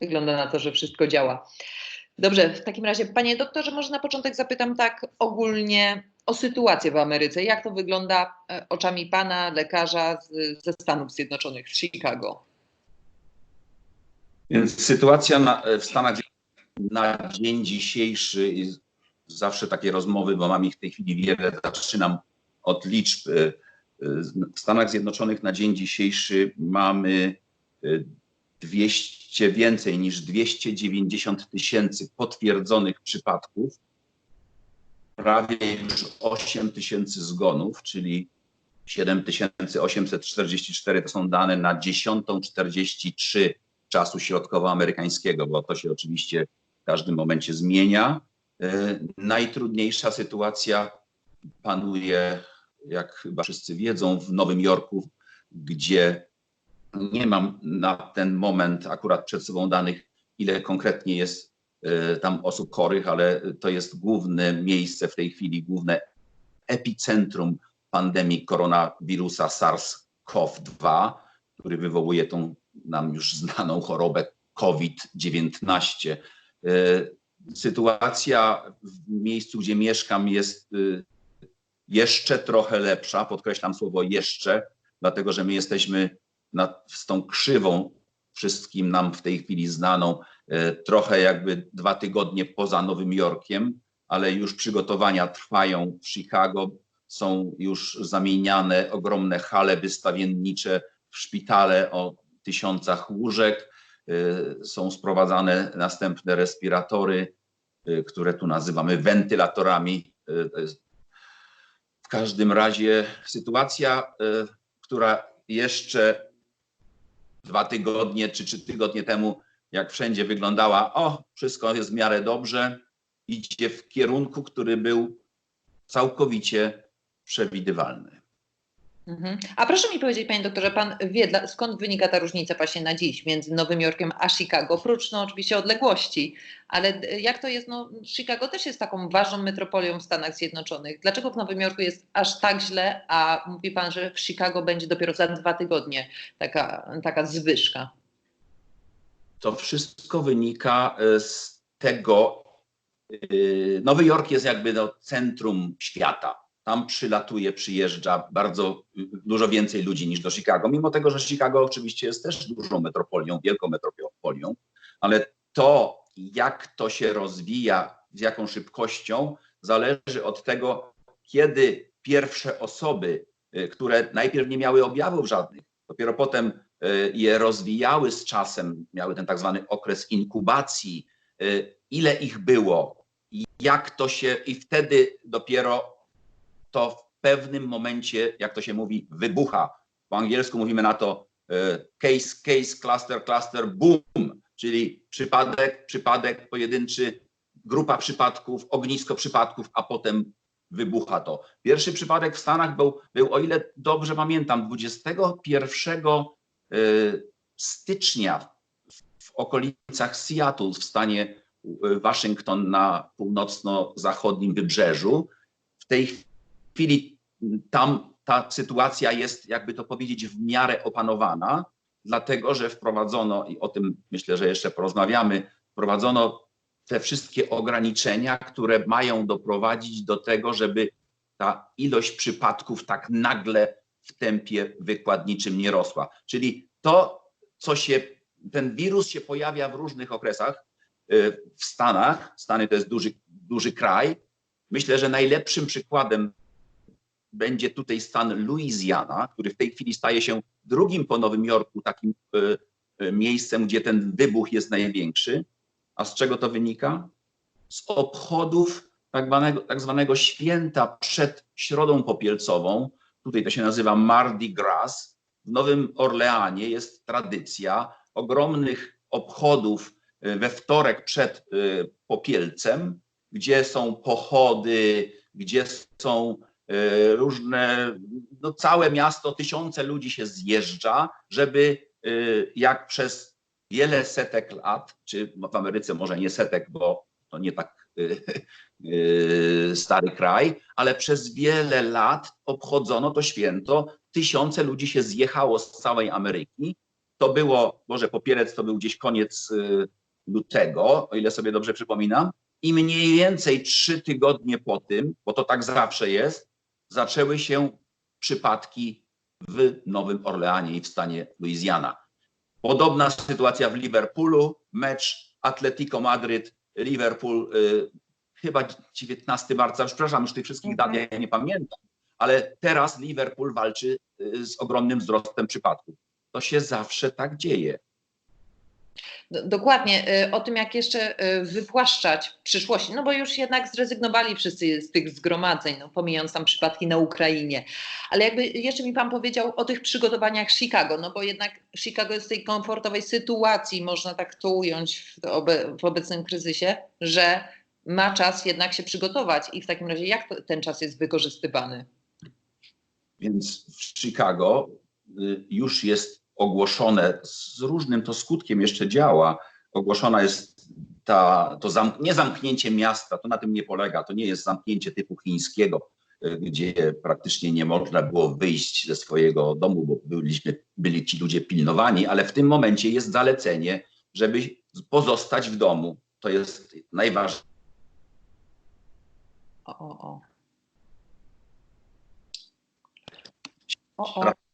Wygląda na to, że wszystko działa. Dobrze, w takim razie, panie doktorze, może na początek zapytam tak ogólnie o sytuację w Ameryce. Jak to wygląda e, oczami pana, lekarza z, ze Stanów Zjednoczonych, z Chicago? Więc sytuacja na, w Stanach na dzień dzisiejszy, zawsze takie rozmowy, bo mam ich w tej chwili wiele, zaczynam od liczb. E, w Stanach Zjednoczonych na dzień dzisiejszy mamy 200 więcej niż 290 tysięcy potwierdzonych przypadków, prawie już 8 tysięcy zgonów, czyli 7844 to są dane na 10.43 czasu środkowoamerykańskiego, bo to się oczywiście w każdym momencie zmienia. E, najtrudniejsza sytuacja panuje, jak chyba wszyscy wiedzą, w Nowym Jorku, gdzie nie mam na ten moment akurat przed sobą danych, ile konkretnie jest e, tam osób chorych, ale to jest główne miejsce w tej chwili, główne epicentrum pandemii koronawirusa SARS-CoV-2, który wywołuje tą nam już znaną chorobę COVID-19. E, sytuacja w miejscu, gdzie mieszkam, jest e, jeszcze trochę lepsza. Podkreślam słowo jeszcze, dlatego że my jesteśmy nad, z tą krzywą wszystkim nam w tej chwili znaną, e, trochę jakby dwa tygodnie poza Nowym Jorkiem, ale już przygotowania trwają w Chicago, są już zamieniane ogromne hale wystawiennicze w szpitale o tysiącach łóżek, e, są sprowadzane następne respiratory, e, które tu nazywamy wentylatorami. W każdym razie sytuacja, która jeszcze dwa tygodnie czy trzy tygodnie temu, jak wszędzie wyglądała, o, wszystko jest w miarę dobrze, idzie w kierunku, który był całkowicie przewidywalny. Mhm. A proszę mi powiedzieć, panie doktorze, pan wie, skąd wynika ta różnica właśnie na dziś między Nowym Jorkiem a Chicago? Oprócz no, oczywiście odległości, ale jak to jest? No, Chicago też jest taką ważną metropolią w Stanach Zjednoczonych. Dlaczego w Nowym Jorku jest aż tak źle, a mówi pan, że w Chicago będzie dopiero za dwa tygodnie taka, taka zwyżka? To wszystko wynika e, z tego, e, Nowy Jork jest jakby no, centrum świata tam przylatuje, przyjeżdża bardzo dużo więcej ludzi niż do Chicago, mimo tego, że Chicago oczywiście jest też dużą metropolią, wielką metropolią, ale to, jak to się rozwija, z jaką szybkością, zależy od tego, kiedy pierwsze osoby, y, które najpierw nie miały objawów żadnych, dopiero potem y, je rozwijały z czasem, miały ten tak zwany okres inkubacji, y, ile ich było, jak to się, i wtedy dopiero to w pewnym momencie, jak to się mówi, wybucha. Po angielsku mówimy na to e, case, case, cluster, cluster, boom, czyli przypadek, przypadek pojedynczy, grupa przypadków, ognisko przypadków, a potem wybucha to. Pierwszy przypadek w Stanach był, był o ile dobrze pamiętam, 21 e, stycznia w okolicach Seattle w stanie e, Waszyngton na północno-zachodnim wybrzeżu. W tej chwili tam ta sytuacja jest, jakby to powiedzieć, w miarę opanowana, dlatego że wprowadzono, i o tym myślę, że jeszcze porozmawiamy, wprowadzono te wszystkie ograniczenia, które mają doprowadzić do tego, żeby ta ilość przypadków tak nagle w tempie wykładniczym nie rosła. Czyli to, co się, ten wirus się pojawia w różnych okresach y, w Stanach. Stany to jest duży, duży kraj. Myślę, że najlepszym przykładem będzie tutaj stan Louisiana, który w tej chwili staje się drugim po Nowym Jorku takim y, y, miejscem, gdzie ten wybuch jest największy. A z czego to wynika? Z obchodów tak zwanego, tak zwanego święta przed Środą Popielcową. Tutaj to się nazywa Mardi Gras. W Nowym Orleanie jest tradycja ogromnych obchodów we wtorek przed Popielcem, gdzie są pochody, gdzie są E, różne, no całe miasto, tysiące ludzi się zjeżdża, żeby e, jak przez wiele setek lat, czy w Ameryce może nie setek, bo to nie tak e, stary kraj, ale przez wiele lat obchodzono to święto. Tysiące ludzi się zjechało z całej Ameryki to było, może popielec to był gdzieś koniec lutego, o ile sobie dobrze przypominam. I mniej więcej trzy tygodnie po tym, bo to tak zawsze jest, zaczęły się przypadki w Nowym Orleanie i w stanie Louisiana. Podobna sytuacja w Liverpoolu, mecz Atletico Madryt, Liverpool, y, chyba 19 marca, przepraszam, już tych wszystkich dat Mhm. ja nie pamiętam, ale teraz Liverpool walczy y, z ogromnym wzrostem przypadków. To się zawsze tak dzieje. Do- Dokładnie, y, o tym jak jeszcze y, wypłaszczać w przyszłości, no bo już jednak zrezygnowali wszyscy z tych zgromadzeń, no pomijając tam przypadki na Ukrainie. Ale jakby jeszcze mi Pan powiedział o tych przygotowaniach Chicago, no bo jednak Chicago jest w tej komfortowej sytuacji, można tak to ująć w, obe, w obecnym kryzysie, że ma czas jednak się przygotować i w takim razie jak to, ten czas jest wykorzystywany? Więc w Chicago y, już jest ogłoszone, z różnym to skutkiem jeszcze działa, ogłoszona jest ta, to zam, nie zamknięcie miasta, to na tym nie polega, to nie jest zamknięcie typu chińskiego, y, gdzie praktycznie nie można było wyjść ze swojego domu, bo byliśmy, byli ci ludzie pilnowani, ale w tym momencie jest zalecenie, żeby pozostać w domu. To jest najważniejsze. O, o, o. O, o.